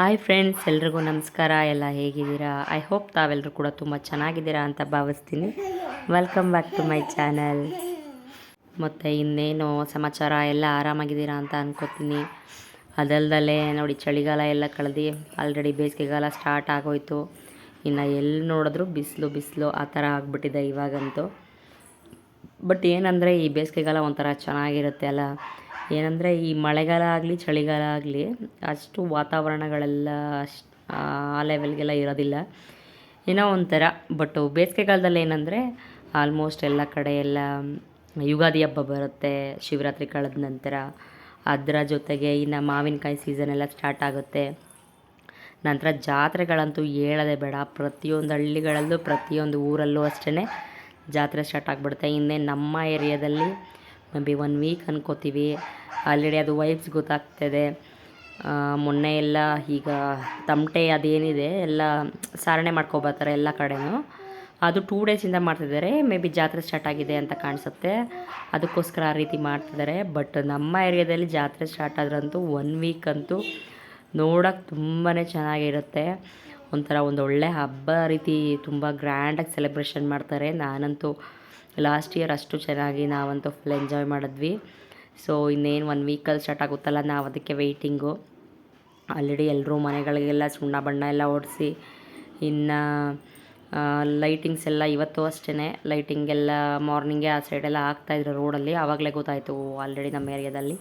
Hi friends ಎಲ್ರಿಗೂ ನಮಸ್ಕಾರ. ಎಲ್ಲ ಹೇಗಿದ್ದೀರಾ? ಐ ಹೋಪ್ ತಾವೆಲ್ಲರೂ ಕೂಡ ತುಂಬ ಚೆನ್ನಾಗಿದ್ದೀರಾ ಅಂತ ಭಾವಿಸ್ತೀನಿ. Welcome back to my channel ಮತ್ತು ಇನ್ನೇನು ಸಮಾಚಾರ? ಎಲ್ಲ ಆರಾಮಾಗಿದ್ದೀರಾ ಅಂತ ಅನ್ಕೋತೀನಿ. ಅದಲ್ದಲ್ಲೇ ನೋಡಿ, ಚಳಿಗಾಲ ಎಲ್ಲ ಕಳೆದು ಆಲ್ರೆಡಿ ಬೇಸಿಗೆಗಾಲ ಸ್ಟಾರ್ಟ್ ಆಗೋಯ್ತು. ಇನ್ನು ಎಲ್ಲಿ ನೋಡಿದ್ರು ಬಿಸಿಲು ಬಿಸಿಲು ಆ ಥರ ಆಗಿಬಿಟ್ಟಿದೆ ಇವಾಗಂತೂ. ಬಟ್ ಏನಂದರೆ, ಈ ಬೇಸಿಗೆಗಾಲ ಒಂಥರ ಚೆನ್ನಾಗಿರುತ್ತೆ ಅಲ್ಲ? ಏನಂದರೆ ಈ ಮಳೆಗಾಲ ಆಗಲಿ, ಚಳಿಗಾಲ ಆಗಲಿ, ಅಷ್ಟು ವಾತಾವರಣಗಳೆಲ್ಲ ಅಷ್ಟು, ಆ ಲೆವೆಲ್ಗೆಲ್ಲ ಇರೋದಿಲ್ಲ. ಏನೋ ಒಂಥರ ಬಟ್ ಬೇಸಿಗೆಗಾಲದಲ್ಲಿ ಏನಂದರೆ ಆಲ್ಮೋಸ್ಟ್ ಎಲ್ಲ ಕಡೆ ಎಲ್ಲ, ಯುಗಾದಿ ಹಬ್ಬ ಬರುತ್ತೆ, ಶಿವರಾತ್ರಿ ಕಳೆದ ನಂತರ. ಅದರ ಜೊತೆಗೆ ಇನ್ನು ಮಾವಿನಕಾಯಿ ಸೀಸನ್ ಎಲ್ಲ ಸ್ಟಾರ್ಟ್ ಆಗುತ್ತೆ. ನಂತರ ಜಾತ್ರೆಗಳಂತೂ ಹೇಳೋದೇ ಬೇಡ. ಪ್ರತಿಯೊಂದು ಹಳ್ಳಿಗಳಲ್ಲೂ, ಪ್ರತಿಯೊಂದು ಊರಲ್ಲೂ ಅಷ್ಟೇ ಜಾತ್ರೆ ಸ್ಟಾರ್ಟ್ ಆಗಿಬಿಡುತ್ತೆ. ಇನ್ನೇ ನಮ್ಮ ಏರಿಯಾದಲ್ಲಿ ಮೇ ಬಿ ಒನ್ ವೀಕ್ ಅಂದ್ಕೋತೀವಿ ಆಲ್ರೆಡಿ ಅದು ವೈಬ್ಸ್ ಗೊತ್ತಾಗ್ತದೆ. ಮೊನ್ನೆ ಎಲ್ಲ ಈಗ ತಮಟೆ ಅದೇನಿದೆ, ಎಲ್ಲ ಸಾರಣೆ ಮಾಡ್ಕೊಬರ್ತಾರೆ ಎಲ್ಲ ಕಡೆನೂ. ಅದು ಟೂ ಡೇಸಿಂದ ಮಾಡ್ತಿದ್ದಾರೆ ಮೇ ಬಿ ಜಾತ್ರೆ ಸ್ಟಾರ್ಟ್ ಆಗಿದೆ ಅಂತ ಕಾಣಿಸುತ್ತೆ. ಅದಕ್ಕೋಸ್ಕರ ಆ ರೀತಿ ಮಾಡ್ತಿದ್ದಾರೆ. ಬಟ್ ನಮ್ಮ ಏರಿಯಾದಲ್ಲಿ ಜಾತ್ರೆ ಸ್ಟಾರ್ಟ್ ಆದ್ರಂತೂ ಒನ್ ವೀಕ್ ಅಂತೂ ನೋಡೋಕೆ ತುಂಬಾ ಚೆನ್ನಾಗಿರುತ್ತೆ. ಒಂಥರ ಒಂದು ಒಳ್ಳೆ ಹಬ್ಬ ರೀತಿ ತುಂಬ ಗ್ರ್ಯಾಂಡಾಗಿ ಸೆಲೆಬ್ರೇಷನ್ ಮಾಡ್ತಾರೆ. ನಾನಂತೂ ಲಾಸ್ಟ್ ಇಯರ್ ಅಷ್ಟು ಚೆನ್ನಾಗಿ ನಾವಂತೂ ಫುಲ್ ಎಂಜಾಯ್ ಮಾಡಿದ್ವಿ. ಸೊ ಇನ್ನೇನು ಒನ್ ವೀಕಲ್ಲಿ ಸ್ಟಾರ್ಟ್ ಆಗುತ್ತಲ್ಲ, ನಾವು ಅದಕ್ಕೆ ವೆಯ್ಟಿಂಗು ಆಲ್ರೆಡಿ ಎಲ್ಲರೂ ಮನೆಗಳಿಗೆಲ್ಲ ಸುಣ್ಣ ಬಣ್ಣ ಎಲ್ಲ ಓಡಿಸಿ ಇನ್ನು ಲೈಟಿಂಗ್ಸ್ ಎಲ್ಲ ಇವತ್ತು ಅಷ್ಟೇ ಲೈಟಿಂಗ್ ಎಲ್ಲ ಮಾರ್ನಿಂಗೇ ಆ ಸೈಡೆಲ್ಲ ಹಾಕ್ತಾಯಿದ್ರು ರೋಡಲ್ಲಿ ಆವಾಗಲೇ ಗೊತ್ತಾಯಿತು ಆಲ್ರೆಡಿ ನಮ್ಮ ಏರಿಯಾದಲ್ಲಿ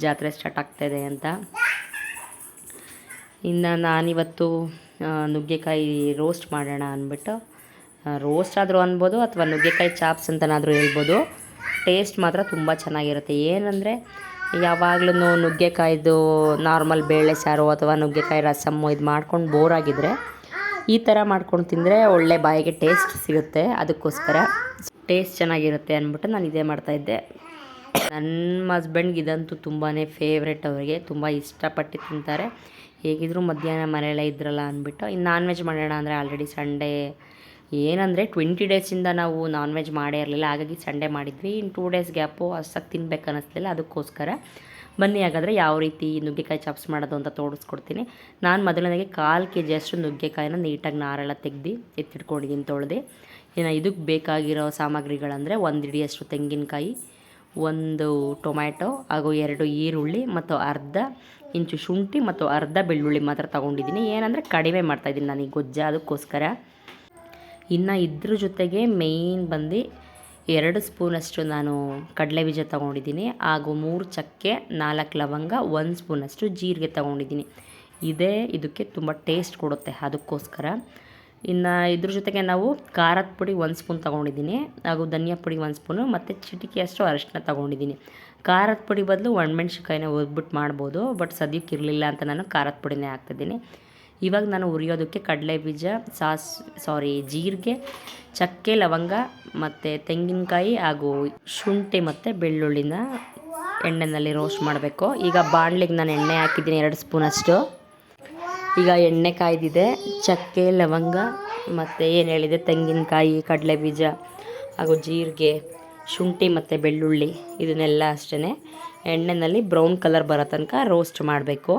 ಜಾತ್ರೆ ಸ್ಟಾರ್ಟ್ ಆಗ್ತಾಯಿದೆ ಅಂತ. ಇನ್ನು ನಾನಿವತ್ತು ನುಗ್ಗೆಕಾಯಿ ರೋಸ್ಟ್ ಮಾಡೋಣ ಅಂದ್ಬಿಟ್ಟು ರೋಸ್ಟ್ ಆದರೂ ಅನ್ಬೋದು ಅಥವಾ ನುಗ್ಗೆಕಾಯಿ ಚಾಪ್ಸ್ ಅಂತನಾದರೂ ಹೇಳ್ಬೋದು. ಟೇಸ್ಟ್ ಮಾತ್ರ ತುಂಬ ಚೆನ್ನಾಗಿರುತ್ತೆ. ಏನಂದರೆ, ಯಾವಾಗಲೂ ನುಗ್ಗೆಕಾಯ್ದು ನಾರ್ಮಲ್ ಬೇಳೆ ಸಾರು ಅಥವಾ ನುಗ್ಗೆಕಾಯಿ ರಸಮ್ಮು ಇದು ಮಾಡ್ಕೊಂಡು ಬೋರ್ ಆಗಿದ್ರೆ, ಈ ಥರ ಮಾಡ್ಕೊಂಡು ತಿಂದರೆ ಒಳ್ಳೆ ಬಾಯಿಗೆ ಟೇಸ್ಟ್ ಸಿಗುತ್ತೆ. ಅದಕ್ಕೋಸ್ಕರ ಟೇಸ್ಟ್ ಚೆನ್ನಾಗಿರುತ್ತೆ ಅಂದ್ಬಿಟ್ಟು ನಾನು ಇದೇ ಮಾಡ್ತಾಯಿದ್ದೆ ನನ್ನ ಹಸ್ಬೆಂಡ್ಗೆ ಇದಂತೂ ತುಂಬಾ ಫೇವ್ರೆಟ್ ಅವರಿಗೆ. ತುಂಬ ಇಷ್ಟಪಟ್ಟು ತಿಂತಾರೆ. ಹೇಗಿದ್ರು ಮಧ್ಯಾಹ್ನ ಮನೆಯಲ್ಲೇ ಇದ್ರಲ್ಲ ಅಂದ್ಬಿಟ್ಟು ಇನ್ನು ನಾನ್ ವೆಜ್ ಮಾಡೋಣ ಅಂದರೆ ಆಲ್ರೆಡಿ ಸಂಡೇ ಏನಂದರೆ ಟ್ವೆಂಟಿ ಡೇಸಿಂದ ನಾವು ನಾನ್ ವೆಜ್ ಮಾಡೇ ಇರಲಿಲ್ಲ. ಹಾಗಾಗಿ ಸಂಡೇ ಮಾಡಿದ್ವಿ. ಇನ್ನು ಟೂ ಡೇಸ್ ಗ್ಯಾಪು ಅಷ್ಟಾಗಿ ತಿನ್ಬೇಕು ಅನ್ನಿಸ್ಲಿಲ್ಲ ಅದಕ್ಕೋಸ್ಕರ ಬನ್ನಿ ಹಾಗಾದರೆ ಯಾವ ರೀತಿ ನುಗ್ಗೆಕಾಯಿ ಚಾಪ್ಸ್ ಮಾಡೋದು ಅಂತ ತೋರಿಸ್ಕೊಡ್ತೀನಿ. ನಾನು ಮೊದಲನೇಗೆ ಕಾಲು ಕೆ ಜಿಯಷ್ಟು ನುಗ್ಗೆಕಾಯಿನ ನೀಟಾಗಿ ನಾರೆಲ್ಲ ತೆಗ್ದು ಎತ್ತಿಟ್ಕೊಂಡಿದ್ದೀನಿ ತೊಳೆದು. ಇನ್ನು ಇದಕ್ಕೆ ಬೇಕಾಗಿರೋ ಸಾಮಗ್ರಿಗಳಂದರೆ ಒಂದು ಹಿಡಿಯಷ್ಟು ತೆಂಗಿನಕಾಯಿ, ಒಂದು ಟೊಮ್ಯಾಟೊ, ಹಾಗೂ ಎರಡು ಈರುಳ್ಳಿ ಮತ್ತು ಅರ್ಧ ಇಂಚು ಶುಂಠಿ ಮತ್ತು ಅರ್ಧ ಬೆಳ್ಳುಳ್ಳಿ ಮಾತ್ರ ತೊಗೊಂಡಿದ್ದೀನಿ. ಏನಂದರೆ ಕಡಿಮೆ ಮಾಡ್ತಾಯಿದ್ದೀನಿ ನಾನು ಈ ಗೊಜ್ಜ. ಅದಕ್ಕೋಸ್ಕರ ಇನ್ನು ಇದ್ರ ಜೊತೆಗೆ ಮೇಯ್ನ್ ಬಂದು ಎರಡು ಸ್ಪೂನಷ್ಟು ನಾನು ಕಡಲೆ ಬೀಜ ತೊಗೊಂಡಿದ್ದೀನಿ, ಹಾಗೂ ಮೂರು ಚಕ್ಕೆ, ನಾಲ್ಕು ಲವಂಗ, ಒಂದು ಸ್ಪೂನಷ್ಟು ಜೀರಿಗೆ ತೊಗೊಂಡಿದ್ದೀನಿ. ಇದೇ ಇದಕ್ಕೆ ತುಂಬ ಟೇಸ್ಟ್ ಕೊಡುತ್ತೆ ಅದಕ್ಕೋಸ್ಕರ. ಇನ್ನು ಇದ್ರ ಜೊತೆಗೆ ನಾವು ಖಾರದ ಪುಡಿ ಒಂದು ಸ್ಪೂನ್ ತೊಗೊಂಡಿದ್ದೀನಿ, ಹಾಗೂ ಧನಿಯಾ ಪುಡಿ ಒಂದು ಸ್ಪೂನು ಮತ್ತು ಚಿಟಿಕೆಯಷ್ಟು ಅರಿಶಿನ ತೊಗೊಂಡಿದ್ದೀನಿ. ಖಾರದ ಪುಡಿ ಬದಲು ಒಣಮೆಣ್ಸಿನ್ಕಾಯಿನ ಹುರಿದ್ಬಿಟ್ಟು ಮಾಡ್ಬೋದು, ಬಟ್ ಸದ್ಯಕ್ಕೆ ಇರಲಿಲ್ಲ ಅಂತ ನಾನು ಖಾರದ ಪುಡಿನೇ ಹಾಕ್ತಿದ್ದೀನಿ. ಇವಾಗ ನಾನು ಉರಿಯೋದಕ್ಕೆ ಕಡಲೆ ಬೀಜ, ಸಾಸ್ ಸಾರಿ ಜೀರಿಗೆ, ಚಕ್ಕೆ, ಲವಂಗ ಮತ್ತು ತೆಂಗಿನಕಾಯಿ ಹಾಗೂ ಶುಂಠಿ ಮತ್ತು ಬೆಳ್ಳುಳ್ಳಿನ ಎಣ್ಣೆನಲ್ಲಿ ರೋಸ್ಟ್ ಮಾಡಬೇಕು. ಈಗ ಬಾಣಲಿಗೆ ನಾನು ಎಣ್ಣೆ ಹಾಕಿದ್ದೀನಿ ಎರಡು ಸ್ಪೂನಷ್ಟು ಈಗ ಎಣ್ಣೆ ಕಾಯ್ದಿದೆ. ಚಕ್ಕೆ, ಲವಂಗ ಮತ್ತು ಏನು ಹೇಳಿದೆ? ತೆಂಗಿನಕಾಯಿ, ಕಡಲೆ ಬೀಜ ಹಾಗೂ ಜೀರಿಗೆ, ಶುಂಠಿ ಮತ್ತು ಬೆಳ್ಳುಳ್ಳಿ ಇದನ್ನೆಲ್ಲ ಅಷ್ಟೇ ಎಣ್ಣೆನಲ್ಲಿ ಬ್ರೌನ್ ಕಲರ್ ಬರೋ ತನಕ ರೋಸ್ಟ್ ಮಾಡಬೇಕು.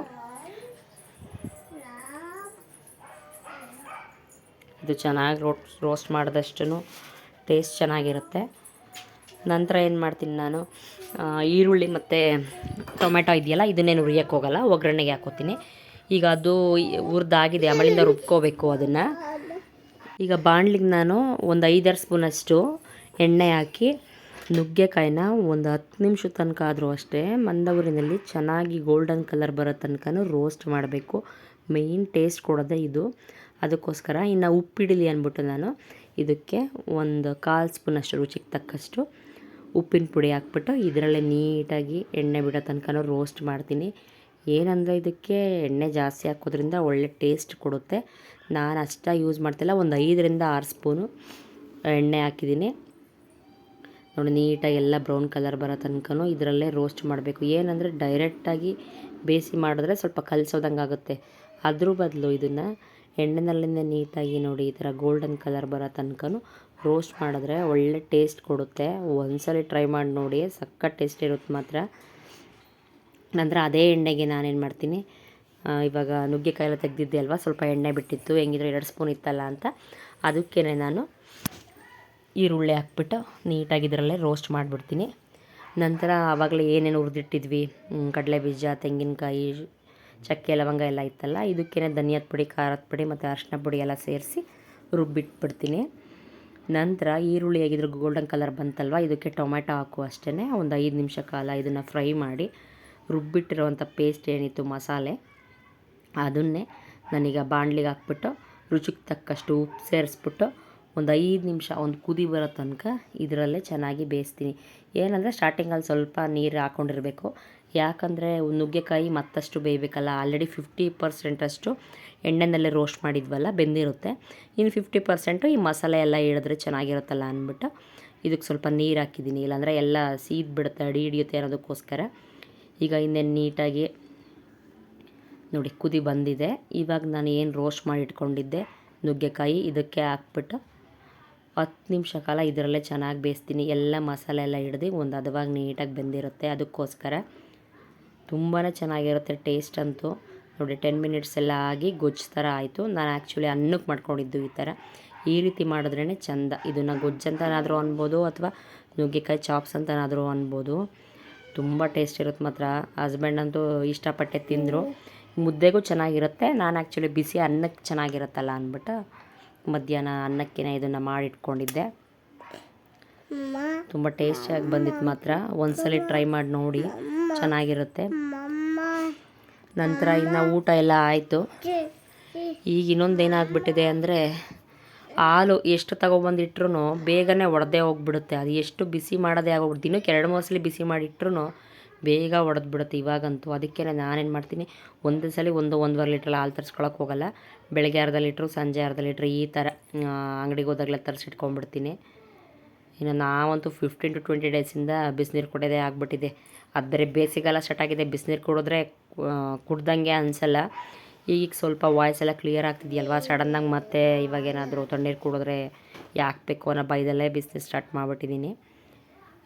ಇದು ಚೆನ್ನಾಗಿ ರೋಟ್, ರೋಸ್ಟ್ ಮಾಡಿದಷ್ಟು ಟೇಸ್ಟ್ ಚೆನ್ನಾಗಿರುತ್ತೆ. ನಂತರ ಏನು ಮಾಡ್ತೀನಿ ನಾನು? ಈರುಳ್ಳಿ ಮತ್ತು ಟೊಮೆಟೊ ಇದೆಯಲ್ಲ, ಇದನ್ನೇನು ಹುರಿಯೋಕ್ಕೆ ಹೋಗಲ್ಲ, ಒಗ್ಗರಣೆಗೆ ಹಾಕೋತೀನಿ. ಈಗ ಅದು ಹುರಿದಾಗಿದೆ ಆಮೇಲಿಂದ ರುಬ್ಕೋಬೇಕು ಅದನ್ನು. ಈಗ ಬಾಣಲಿಗೆ ನಾನು ಒಂದು ಐದಾರು ಸ್ಪೂನಷ್ಟು ಎಣ್ಣೆ ಹಾಕಿ, ನುಗ್ಗೆಕಾಯಿನ ಒಂದು ಹತ್ತು ನಿಮಿಷದ ತನಕ ಆದರೂ ಅಷ್ಟೇ ಮಂದ ಊರಿನಲ್ಲಿ ಚೆನ್ನಾಗಿ ಗೋಲ್ಡನ್ ಕಲರ್ ಬರೋ ತನಕ ರೋಸ್ಟ್ ಮಾಡಬೇಕು. ಮೇಯ್ನ್ ಟೇಸ್ಟ್ ಕೊಡೋದೇ ಇದು. ಅದಕ್ಕೋಸ್ಕರ ಇನ್ನು ಉಪ್ಪಿಡಲಿ ಅಂದ್ಬಿಟ್ಟು ನಾನು ಇದಕ್ಕೆ ಒಂದು ಕಾಲು ಸ್ಪೂನಷ್ಟು ರುಚಿಗೆ ತಕ್ಕಷ್ಟು ಉಪ್ಪಿನ ಪುಡಿ ಹಾಕ್ಬಿಟ್ಟು ಇದರಲ್ಲೇ ನೀಟಾಗಿ ಎಣ್ಣೆ ಬಿಡೋ ತನಕ ರೋಸ್ಟ್ ಮಾಡ್ತೀನಿ. ಏನಂದರೆ ಇದಕ್ಕೆ ಎಣ್ಣೆ ಜಾಸ್ತಿ ಹಾಕೋದ್ರಿಂದ ಒಳ್ಳೆ ಟೇಸ್ಟ್ ಕೊಡುತ್ತೆ. ನಾನು ಅಷ್ಟಾಗಿ ಯೂಸ್ ಮಾಡ್ತಿಲ್ಲ, ಒಂದು ಐದರಿಂದ ಆರು ಸ್ಪೂನು ಎಣ್ಣೆ ಹಾಕಿದ್ದೀನಿ. ನೋಡಿ, ನೀಟಾಗಿ ಎಲ್ಲ ಬ್ರೌನ್ ಕಲರ್ ಬರೋ ತನಕ ಇದರಲ್ಲೇ ರೋಸ್ಟ್ ಮಾಡಬೇಕು. ಏನಂದರೆ ಡೈರೆಕ್ಟಾಗಿ ಬೇಯಿಸಿ ಮಾಡಿದ್ರೆ ಸ್ವಲ್ಪ ಕಲಸೋದಂಗೆ ಆಗುತ್ತೆ ಅದ್ರ ಬದಲು ಇದನ್ನು ಎಣ್ಣೆನಲ್ಲಿಂದ ನೀಟಾಗಿ ನೋಡಿ, ಈ ಥರ ಗೋಲ್ಡನ್ ಕಲರ್ ಬರೋ ತನಕ ರೋಸ್ಟ್ ಮಾಡಿದ್ರೆ ಒಳ್ಳೆ ಟೇಸ್ಟ್ ಕೊಡುತ್ತೆ. ಒಂದ್ಸಲಿ ಟ್ರೈ ಮಾಡಿ ನೋಡಿ ಸಕ್ಕ ಟೇಸ್ಟ್ ಇರುತ್ತೆ ಮಾತ್ರ. ನಂತರ ಅದೇ ಎಣ್ಣೆಗೆ ನಾನೇನು ಮಾಡ್ತೀನಿ ಇವಾಗ ನುಗ್ಗೆಕಾಯಿ ಎಲ್ಲ ತೆಗೆದಿದ್ದೆ ಅಲ್ವಾ ಸ್ವಲ್ಪ ಎಣ್ಣೆ ಬಿಟ್ಟಿತ್ತು, ಹೆಂಗಿದ್ರೆ ಎರಡು ಸ್ಪೂನ್ ಇತ್ತಲ್ಲ ಅಂತ ಅದಕ್ಕೇ ನಾನು ಈರುಳ್ಳಿ ಹಾಕ್ಬಿಟ್ಟು ನೀಟಾಗಿ ಇದರಲ್ಲೇ ರೋಸ್ಟ್ ಮಾಡಿಬಿಡ್ತೀನಿ. ನಂತರ ಆವಾಗಲೇ ಏನೇನು ಹುರಿದಿಟ್ಟಿದ್ವಿ ಕಡಲೆ ಬೀಜ ತೆಂಗಿನಕಾಯಿ ಚಕ್ಕೆ, ಲವಂಗ ಎಲ್ಲ ಇತ್ತಲ್ಲ, ಇದಕ್ಕೇನೆ ಧನಿಯಾದ ಪುಡಿ, ಖಾರದ ಪುಡಿ ಮತ್ತು ಅರಿಶಿನ ಪುಡಿ ಎಲ್ಲ ಸೇರಿಸಿ ರುಬ್ಬಿಟ್ಬಿಡ್ತೀನಿ. ನಂತರ ಈರುಳ್ಳಿ ಆಗಿದ್ರೆ ಗೋಲ್ಡನ್ ಕಲರ್ ಬಂತಲ್ವ, ಇದಕ್ಕೆ ಟೊಮೆಟೊ ಹಾಕು ಅಷ್ಟೇ ಒಂದು ಐದು ನಿಮಿಷ ಕಾಲ ಇದನ್ನು ಫ್ರೈ ಮಾಡಿ ರುಬ್ಬಿಟ್ಟಿರೋವಂಥ ಪೇಸ್ಟ್ ಏನಿತ್ತು, ಮಸಾಲೆ, ಅದನ್ನೇ ನಾನೀಗ ಬಾಣಲಿಗೆ ಹಾಕ್ಬಿಟ್ಟು ರುಚಿಗೆ ತಕ್ಕಷ್ಟು ಉಪ್ಪು ಸೇರಿಸ್ಬಿಟ್ಟು ಒಂದು ಐದು ನಿಮಿಷ, ಒಂದು ಕುದಿ ಬರೋ ತನಕ ಇದರಲ್ಲೇ ಚೆನ್ನಾಗಿ ಬೇಯಿಸ್ತೀನಿ. ಏನಂದರೆ ಸ್ಟಾರ್ಟಿಂಗಲ್ಲಿ ಸ್ವಲ್ಪ ನೀರು ಹಾಕ್ಕೊಂಡಿರಬೇಕು ಯಾಕಂದರೆ ನುಗ್ಗೆಕಾಯಿ ಮತ್ತಷ್ಟು ಬೇಯಬೇಕಲ್ಲ ಆಲ್ರೆಡಿ ಫಿಫ್ಟಿ ಪರ್ಸೆಂಟಷ್ಟು ಎಣ್ಣೆನಲ್ಲೇ ರೋಸ್ಟ್ ಮಾಡಿದ್ವಲ್ಲ, ಬೆಂದಿರುತ್ತೆ. ಇನ್ನು ಫಿಫ್ಟಿ ಪರ್ಸೆಂಟು ಈ ಮಸಾಲೆ ಎಲ್ಲ ಹಿಡಿದ್ರೆ ಚೆನ್ನಾಗಿರುತ್ತಲ್ಲ ಅಂದ್ಬಿಟ್ಟು ಇದಕ್ಕೆ ಸ್ವಲ್ಪ ನೀರು ಹಾಕಿದ್ದೀನಿ. ಇಲ್ಲಾಂದರೆ ಎಲ್ಲ ಸೀದ್ ಬಿಡುತ್ತೆ, ಅಡಿ ಹಿಡಿಯುತ್ತೆ ಅನ್ನೋದಕ್ಕೋಸ್ಕರ. ಈಗ ಇನ್ನೇನು ನೀಟಾಗಿ ನೋಡಿ, ಕುದಿ ಬಂದಿದೆ. ಇವಾಗ ನಾನು ಏನು ರೋಸ್ಟ್ ಮಾಡಿ ಇಟ್ಕೊಂಡಿದ್ದೆ, ನುಗ್ಗೆಕಾಯಿ ಇದಕ್ಕೆ ಹಾಕ್ಬಿಟ್ಟು ಹತ್ತು ನಿಮಿಷ ಕಾಲ ಇದರಲ್ಲೇ ಚೆನ್ನಾಗಿ ಬೇಯಿಸ್ತೀನಿ. ಎಲ್ಲ ಮಸಾಲೆ ಎಲ್ಲ ಹಿಡ್ದು ಒಂದು ಹದವಾಗಿ ನೀಟಾಗಿ ಬೆಂದಿರುತ್ತೆ. ಅದಕ್ಕೋಸ್ಕರ ತುಂಬಾ ಚೆನ್ನಾಗಿರುತ್ತೆ ಟೇಸ್ಟ್ ಅಂತೂ. ನೋಡಿ ಟೆನ್ ಮಿನಿಟ್ಸ್ ಎಲ್ಲ ಆಗಿ ಗೊಜ್ಜು ಥರ ಆಯಿತು. ನಾನು ಆ್ಯಕ್ಚುಲಿ ಅನ್ನಕ್ಕೆ ಮಾಡ್ಕೊಂಡಿದ್ದು ಈ ಥರ. ಈ ರೀತಿ ಮಾಡಿದ್ರೇ ಚಂದ. ಇದನ್ನು ಗೊಜ್ಜು ಅಂತನಾದರೂ ಅನ್ಬೋದು ಅಥವಾ ನುಗ್ಗೆಕಾಯಿ ಚಾಪ್ಸ್ ಅಂತನಾದರೂ ಅನ್ಬೋದು. ತುಂಬ ಟೇಸ್ಟ್ ಇರುತ್ತೆ ಮಾತ್ರ. ಹಸ್ಬೆಂಡ್ ಅಂತೂ ಇಷ್ಟಪಟ್ಟೆ ತಿಂದರು. ಮುದ್ದೆಗೂ ಚೆನ್ನಾಗಿರುತ್ತೆ. ನಾನು ಆ್ಯಕ್ಚುಲಿ ಬಿಸಿ ಅನ್ನಕ್ಕೆ ಚೆನ್ನಾಗಿರುತ್ತಲ್ಲ ಅಂದ್ಬಿಟ್ಟು ಮಧ್ಯಾಹ್ನ ಅನ್ನಕ್ಕೆ ಇದನ್ನು ಮಾಡಿಟ್ಕೊಂಡಿದ್ದೆ. ತುಂಬ ಟೇಸ್ಟಿಯಾಗಿ ಬಂದಿತ್ತು ಮಾತ್ರ. ಒಂದ್ಸಲಿ ಟ್ರೈ ಮಾಡಿ ನೋಡಿ. ಚೆನ್ನಾಗಿರುತ್ತೆ. ನಂತರ ಇನ್ನು ಊಟ ಎಲ್ಲ ಆಯಿತು. ಈಗ ಇನ್ನೊಂದು ಏನಾಗ್ಬಿಟ್ಟಿದೆ ಅಂದರೆ ಹಾಲು ಎಷ್ಟು ತಗೊಬಂದಿಟ್ರು ಬೇಗನೆ ಒಡೆದೇ ಹೋಗ್ಬಿಡುತ್ತೆ. ಅದು ಎಷ್ಟು ಬಿಸಿ ಮಾಡೋದೇ ಆಗೋಗ್ಬಿಡುತ್ತೆ. ದಿನಕ್ಕೆ ಎರಡು ಮೂರು ಸಲ ಬಿಸಿ ಮಾಡಿಟ್ರು ಬೇಗ ಒಡೆದ್ಬಿಡುತ್ತೆ. ಇವಾಗಂತೂ ಅದಕ್ಕೆ ನಾನೇನು ಮಾಡ್ತೀನಿ, ಒಂದೇ ಸಲ ಒಂದು ಒಂದೂವರೆ ಲೀಟ್ರ್ ಹಾಲು ತರಿಸ್ಕೊಳಕ್ಕೆ ಹೋಗಲ್ಲ. ಬೆಳಗ್ಗೆ ಅರ್ಧ ಲೀಟ್ರು, ಸಂಜೆ ಅರ್ಧ ಲೀಟ್ರ್ ಈ ಥರ ಅಂಗಡಿಗೆ ಹೋದಾಗಲೇ ತರಿಸಿಟ್ಕೊಂಡ್ಬಿಡ್ತೀನಿ ಇನ್ನು ನಾವಂತೂ ಫಿಫ್ಟೀನ್ ಟು ಟ್ವೆಂಟಿ ಡೇಸಿಂದ ಬಿಸಿನೀರು ಕುಡಿಯೋದೇ ಆಗಿಬಿಟ್ಟಿದೆ. ಅದು ಬೇರೆ ಬೇಸಿಗೆಲ್ಲ ಸ್ಟಾರ್ಟ್ ಆಗಿದೆ. ಬಿಸಿನೀರು ಕುಡಿದ್ರೆ ಕುಡ್ದಂಗೆ ಅನಿಸಲ್ಲ. ಈಗ ಸ್ವಲ್ಪ ವಾಯ್ಸ್ ಎಲ್ಲ ಕ್ಲಿಯರ್ ಆಗ್ತಿದೆಯಲ್ವಾ? ಸಡನ್ನಾಗಿ ಮತ್ತೆ ಇವಾಗೇನಾದರೂ ತಣ್ಣೀರು ಕುಡಿದ್ರೆ ಯಾಕೆ ಬೇಕು ಅನ್ನೋ ಬೈದಲ್ಲೇ ಬಿಸ್ನೆಸ್ ಸ್ಟಾರ್ಟ್ ಮಾಡಿಬಿಟ್ಟಿದ್ದೀನಿ.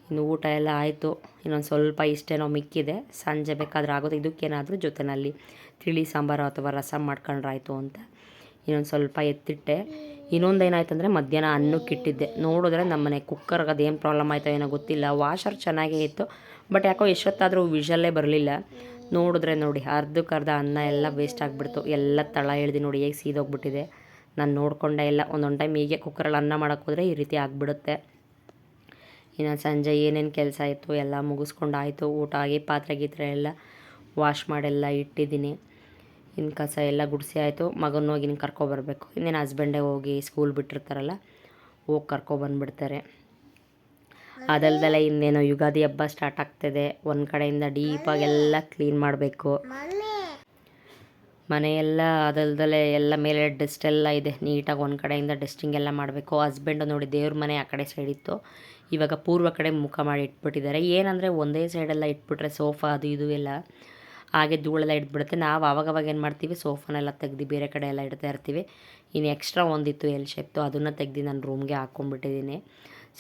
ಇನ್ನು ಊಟ ಎಲ್ಲ ಆಯಿತು. ಇನ್ನೊಂದು ಸ್ವಲ್ಪ ಇಷ್ಟೇನೋ ಮಿಕ್ಕಿದೆ. ಸಂಜೆ ಬೇಕಾದ್ರೆ ಆಗೋದು. ಇದಕ್ಕೇನಾದರೂ ಜೊತೆಯಲ್ಲಿ ತಿಳಿ ಸಾಂಬಾರು ಅಥವಾ ರಸಂ ಮಾಡ್ಕೊಂಡ್ರಾಯ್ತು ಅಂತ ಇನ್ನೊಂದು ಸ್ವಲ್ಪ ಎತ್ತಿಟ್ಟೆ. ಇನ್ನೊಂದು ಏನಾಯ್ತು ಅಂದರೆ ಮಧ್ಯಾಹ್ನ ಅನ್ನಕ್ಕೆ ಇಟ್ಟಿದ್ದೆ ನೋಡಿದ್ರೆ ನಮ್ಮನೆ ಕುಕ್ಕರ್ಗೆ ಅದೇನು ಪ್ರಾಬ್ಲಮ್ ಆಯಿತೋ ಏನೋ ಗೊತ್ತಿಲ್ಲ. ವಾಷರ್ ಚೆನ್ನಾಗೇ ಇತ್ತು. ಬಟ್ ಯಾಕೋ ಎಷ್ಟೊತ್ತಾದರೂ ವಿಷಲ್ಲೇ ಬರಲಿಲ್ಲ. ನೋಡಿದ್ರೆ ನೋಡಿ, ಅರ್ಧಕ್ಕೆ ಅರ್ಧ ಅನ್ನ ಎಲ್ಲ ವೇಸ್ಟ್ ಆಗಿಬಿಡ್ತು. ಎಲ್ಲ ತಳ ಎಳ್ದು ನೋಡಿ ಹೇಗೆ ಸೀದೋಗ್ಬಿಟ್ಟಿದೆ. ನಾನು ನೋಡಿಕೊಂಡೆ ಇಲ್ಲ. ಒಂದೊಂದು ಟೈಮ್ ಹೀಗೆ ಕುಕ್ಕರಲ್ಲಿ ಅನ್ನ ಮಾಡೋಕ್ಕೋದ್ರೆ ಈ ರೀತಿ ಆಗಿಬಿಡುತ್ತೆ. ಇನ್ನು ಸಂಜೆ ಏನೇನು ಕೆಲಸ ಇತ್ತು ಎಲ್ಲ ಮುಗಿಸ್ಕೊಂಡು ಆಯಿತು ಊಟ ಆಗಿ ಪಾತ್ರೆ ಗೀತ್ರೆ ಎಲ್ಲ ವಾಶ್ ಮಾಡೆಲ್ಲ ಇಟ್ಟಿದ್ದೀನಿ. ಇನ್ನು ಕಸ ಎಲ್ಲ ಗುಡಿಸಿ ಆಯಿತು. ಮಗನ ಹೋಗಿ ಇನ್ನು ಕರ್ಕೊಬರ್ಬೇಕು ಇನ್ನೇನು ಹಸ್ಬೆಂಡೇ ಹೋಗಿ ಸ್ಕೂಲ್ ಬಿಟ್ಟಿರ್ತಾರಲ್ಲ ಹೋಗಿ ಕರ್ಕೊಬಂದ್ಬಿಡ್ತಾರೆ ಅದಲ್ದಲೆ ಇನ್ನೇನೋ ಯುಗಾದಿ ಹಬ್ಬ ಸ್ಟಾರ್ಟ್ ಆಗ್ತಿದೆ. ಒಂದು ಕಡೆಯಿಂದ ಡೀಪಾಗೆಲ್ಲ ಕ್ಲೀನ್ ಮಾಡಬೇಕು. ಮನೆಯೆಲ್ಲ ಅದಲ್ದಲೆ ಎಲ್ಲ ಮೇಲೆ ಡಸ್ಟ್ ಎಲ್ಲ ಇದೆ. ನೀಟಾಗಿ ಒಂದು ಕಡೆಯಿಂದ ಡಸ್ಟಿಂಗ್ ಎಲ್ಲ ಮಾಡಬೇಕು. ಹಸ್ಬೆಂಡು ನೋಡಿ ದೇವ್ರ ಮನೆ ಆ ಕಡೆ ಸೈಡ್ ಇತ್ತು. ಇವಾಗ ಪೂರ್ವ ಕಡೆ ಮುಖ ಮಾಡಿ ಇಟ್ಬಿಟ್ಟಿದ್ದಾರೆ. ಏನಂದರೆ ಒಂದೇ ಸೈಡೆಲ್ಲ ಇಟ್ಬಿಟ್ರೆ ಸೋಫಾ ಅದು ಇದು ಎಲ್ಲ ಹಾಗೆ ಧೂಳೆಲ್ಲ ಇಟ್ಬಿಡುತ್ತೆ. ನಾವು ಆವಾಗವಾಗ ಏನು ಮಾಡ್ತೀವಿ, ಸೋಫಾನೆಲ್ಲ ತೆಗ್ದು ಬೇರೆ ಕಡೆ ಎಲ್ಲ ಇಡ್ತಾ ಇರ್ತೀವಿ. ಇನ್ನು ಎಕ್ಸ್ಟ್ರಾ ಒಂದಿತ್ತು ಎಲ್ ಶೇಪ್ತು ಅದನ್ನು ತೆಗ್ದು ನಾನು ರೂಮ್ಗೆ ಹಾಕ್ಕೊಂಡ್ಬಿಟ್ಟಿದ್ದೀನಿ.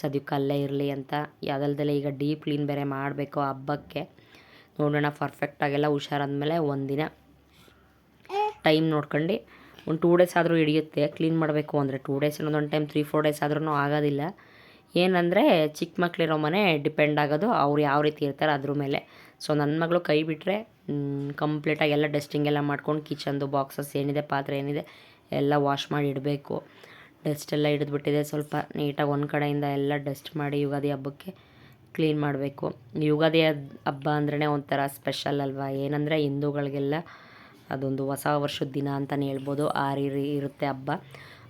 ಸದ್ಯಕ್ಕೆ ಅಲ್ಲೇ ಇರಲಿ ಅಂತ. ಯಾವ್ದಲ್ದಲ್ಲ ಈಗ ಡೀಪ್ ಕ್ಲೀನ್ ಬೇರೆ ಮಾಡಬೇಕು ಹಬ್ಬಕ್ಕೆ. ನೋಡೋಣ ಪರ್ಫೆಕ್ಟಾಗೆಲ್ಲ ಹುಷಾರಾದ್ಮೇಲೆ ಒಂದಿನ ಟೈಮ್ ನೋಡ್ಕೊಂಡು ಒಂದು ಟೂ ಡೇಸ್ ಆದರೂ ಹಿಡಿಯುತ್ತೆ. ಕ್ಲೀನ್ ಮಾಡಬೇಕು ಅಂದರೆ ಟೂ ಡೇಸ್ ಇನ್ನೊಂದು ಟೈಮ್ ತ್ರೀ ಫೋರ್ ಡೇಸ್ ಆದ್ರೂ ಆಗೋದಿಲ್ಲ. ಏನಂದರೆ ಚಿಕ್ಕ ಮಕ್ಕಳಿರೋ ಮನೆ ಡಿಪೆಂಡ್ ಆಗೋದು ಅವ್ರು ಯಾವ ರೀತಿ ಇರ್ತಾರೆ ಅದ್ರ ಮೇಲೆ. ಸೊ ನನ್ನ ಮಗಳು ಕೈ ಬಿಟ್ಟರೆ ಕಂಪ್ಲೀಟಾಗಿ ಎಲ್ಲ ಡಸ್ಟಿಂಗ್ ಎಲ್ಲ ಮಾಡ್ಕೊಂಡು ಕಿಚನ್ದು ಬಾಕ್ಸಸ್ ಏನಿದೆ, ಪಾತ್ರೆ ಏನಿದೆ, ಎಲ್ಲ ವಾಶ್ ಮಾಡಿ ಇಡಬೇಕು. ಡಸ್ಟ್ ಎಲ್ಲ ಹಿಡಿದ್ಬಿಟ್ಟಿದೆ ಸ್ವಲ್ಪ. ನೀಟಾಗಿ ಒಂದು ಕಡೆಯಿಂದ ಎಲ್ಲ ಡಸ್ಟ್ ಮಾಡಿ ಯುಗಾದಿ ಹಬ್ಬಕ್ಕೆ ಕ್ಲೀನ್ ಮಾಡಬೇಕು. ಯುಗಾದಿ ಹಬ್ಬ ಅಂದ್ರೇ ಒಂಥರ ಸ್ಪೆಷಲ್ ಅಲ್ವಾ? ಏನಂದರೆ ಹಿಂದೂಗಳಿಗೆಲ್ಲ ಅದೊಂದು ಹೊಸ ವರ್ಷದ ದಿನ ಅಂತಲೇ ಹೇಳ್ಬೋದು. ಆ ರೀ ಇರುತ್ತೆ ಹಬ್ಬ.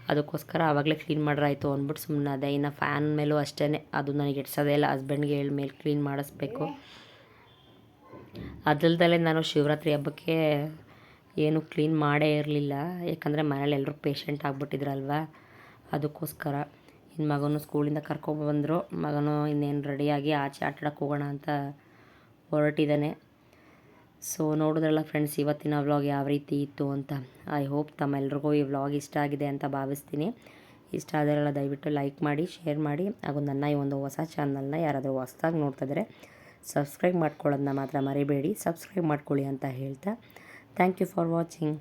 ಅದಕ್ಕೋಸ್ಕರ ಆವಾಗಲೇ ಕ್ಲೀನ್ ಮಾಡ್ರಾಯ್ತು ಅಂದ್ಬಿಟ್ಟು ಸುಮ್ಮನೆ ಅದೇ. ಇನ್ನು ಫ್ಯಾನ್ ಮೇಲೂ ಅಷ್ಟೇ ಅದು ನನಗೆ ಇಡ್ಸೋದೇ ಇಲ್ಲ. ಹಸ್ಬೆಂಡ್ಗೆ ಹೇಳಿ ಮೇಲೆ ಕ್ಲೀನ್ ಮಾಡಿಸ್ಬೇಕು. ಅದಲ್ದಲ್ಲೇ ನಾನು ಶಿವರಾತ್ರಿ ಹಬ್ಬಕ್ಕೆ ಏನು ಕ್ಲೀನ್ ಮಾಡೇ ಇರಲಿಲ್ಲ. ಯಾಕಂದರೆ ಮನೇಲಿ ಎಲ್ಲರೂ ಪೇಷಂಟ್ ಆಗಿಬಿಟ್ಟಿದ್ರಲ್ವ? ಅದಕ್ಕೋಸ್ಕರ. ಇನ್ನು ಮಗನೂ ಸ್ಕೂಲಿಂದ ಕರ್ಕೊಬಂದರು. ಮಗನೂ ಇನ್ನೇನು ರೆಡಿಯಾಗಿ ಆಚೆ ಆಟಾಡೋಕೆ ಹೋಗೋಣ ಅಂತ ಹೊರಟಿದ್ದಾನೆ ಸೊ ನೋಡಿದ್ರಲ್ಲ ಫ್ರೆಂಡ್ಸ್ ಇವತ್ತಿನ ವ್ಲಾಗ್ ಯಾವ ರೀತಿ ಇತ್ತು ಅಂತ. ಐ ಹೋಪ್ ತಮ್ಮೆಲ್ರಿಗೂ ಈ ವ್ಲಾಗ್ ಇಷ್ಟ ಆಗಿದೆ ಅಂತ ಭಾವಿಸ್ತೀನಿ. ಇಷ್ಟ ಆದರೆಲ್ಲ ದಯವಿಟ್ಟು ಲೈಕ್ ಮಾಡಿ ಶೇರ್ ಮಾಡಿ, ಹಾಗೂ ನನ್ನ ಈ ಒಂದು ಹೊಸ ಚಾನಲ್ನ ಯಾರಾದರೂ ಹೊಸ್ದಾಗಿ ನೋಡ್ತಿದ್ರೆ ಸಬ್ಸ್ಕ್ರೈಬ್ ಮಾಡ್ಕೊಳ್ಳೋದನ್ನ ಮಾತ್ರ ಮರಿಬೇಡಿ. ಸಬ್ಸ್ಕ್ರೈಬ್ ಮಾಡ್ಕೊಳ್ಳಿ ಅಂತ ಹೇಳ್ತಾ. Thank you for watching